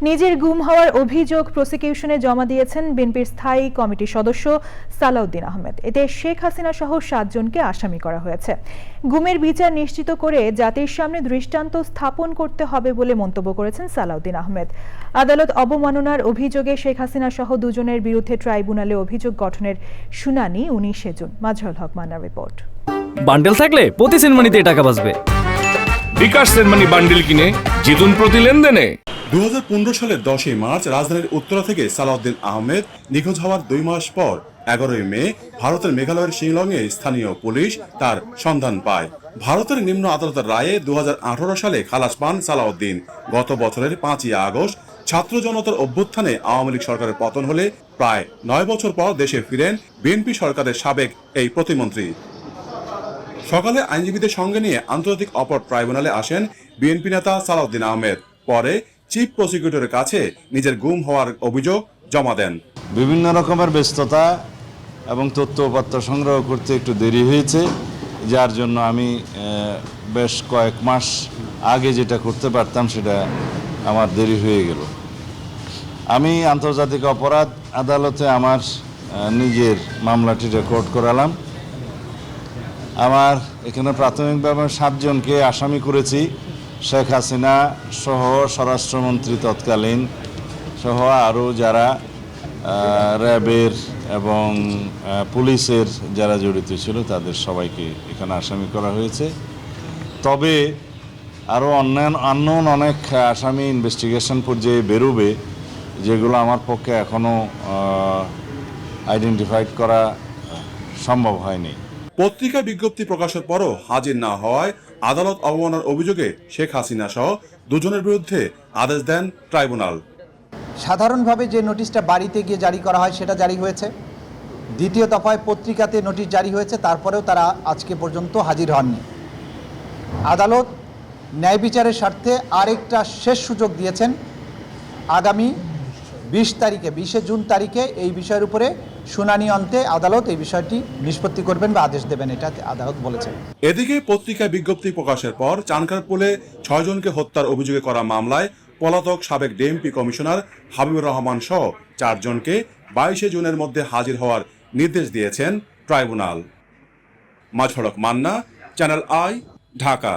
নিজের গুম হওয়ার অভিযোগ প্রসিকিউশনে জমা দিয়েছেন বিএনপির স্থায়ী কমিটির সদস্য সালাউদ্দিন আহমেদ। এতে শেখ হাসিনা সহ সাতজনকে আসামি করা হয়েছে। গুমের বিচার নিশ্চিত করে জাতির সামনে দৃষ্টান্ত স্থাপন করতে হবে বলে মন্তব্য করেছেন সালাউদ্দিন আহমেদ। আদালত অবমাননার অভিযোগে শেখ হাসিনা সহ দুজনের বিরুদ্ধে ট্রাইব্যুনালে অভিযোগ গঠনের শুনানি উনিশে জুন। মাজহারুল হক মান্নার রিপোর্ট। বান্ডেল থাকলে প্রতি সেনমানিতে টাকা বাঁচবে। বিকাশ সেনমানি বান্ডিল কিনে জিতুন প্রতি লেনদেনে। দু হাজার পনেরো সালের দশই মার্চ রাজধানীর উত্তরা থেকে সালাউদ্দিন আহমেদ নিখোঁজ হওয়ার দুই মাস পর এগারোই মে ভারতের মেঘালয়ের শিলংয়ে স্থানীয় পুলিশ তার সন্ধান পায়। ভারতের নিম্ন আদালতের রায়ে দুহাজার আঠারো সালে খালাস পান সালাউদ্দিন। গত বছরের পাঁচই আগস্ট ছাত্র জনতার অভ্যুত্থানে আওয়ামী লীগ সরকারের পতন হলে প্রায় নয় বছর পর দেশে ফিরেন বিএনপি সরকারের সাবেক এই প্রতিমন্ত্রী। সকালে আইনজীবীদের সঙ্গে নিয়ে আন্তর্জাতিক অপর ট্রাইব্যুনালে আসেন বিএনপি নেতা সালাউদ্দিন আহমেদ। পরে চিফ প্রসিকিউটরের কাছে নিজের গুম হওয়ার অভিযোগ জমা দেন। বিভিন্ন রকমের ব্যস্ততা এবং তথ্য উপাত্ত সংগ্রহ করতে একটু দেরি হয়েছে, যার জন্য আমি বেশ কয়েক মাস আগে যেটা করতে পারতাম সেটা আমার দেরি হয়ে গেল। আমি আন্তর্জাতিক অপরাধ আদালতে আমার নিজের মামলাটি রেকর্ড করালাম। আমার এখানে প্রাথমিকভাবে সাতজনকে আসামি করেছি। শেখ হাসিনা সহ স্বরাষ্ট্রমন্ত্রী তৎকালীন সহ আরও যারা র্যাবের এবং পুলিশের যারা জড়িত ছিল তাদের সবাইকে এখানে আসামি করা হয়েছে। তবে আরও অন্যান্য আননোন অনেক আসামি ইনভেস্টিগেশন পর্যায়ে বেরোবে, যেগুলো আমার পক্ষে এখনও আইডেন্টিফাইড করা সম্ভব হয়নি। পত্রিকা বিজ্ঞপ্তি প্রকাশের পরও হাজির না হওয়ায় আদালত অবমাননার অভিযোগে শেখ হাসিনা সহ দুজনের বিরুদ্ধে আদেশ দেন ট্রাইব্যুনাল। সাধারণভাবে যে নোটিশটা বাড়িতে গিয়ে জারি করা হয় সেটা জারি হয়েছে। দ্বিতীয় দফায় পত্রিকাতে নোটিশ জারি হয়েছে, তারপরেও তারা আজকে পর্যন্ত হাজির হননি। আদালত ন্যায় বিচারের স্বার্থে আরেকটা শেষ সুযোগ দিয়েছেন। আগামী বিশ তারিখে, বিশে জুন তারিখে এই বিষয়ের উপরে শুনানি অন্তে আদালত এই বিষয়টি নিষ্পত্তি করবেন বা আদেশ দেবেন, এটা আদালত বলেছেন। এদিকে পত্রিকা বিজ্ঞপ্তি প্রকাশের পর চানখারপুলে ছয়জনকে হত্যার অভিযোগে করা মামলায় পলাতক সাবেক ডিএমপি কমিশনার হাবিবুর রহমান সহ চারজনকে বাইশে জুনের মধ্যে হাজির হওয়ার নির্দেশ দিয়েছেন ট্রাইব্যুনাল। মাঝড়ক মান্না, চ্যানেল আই, ঢাকা।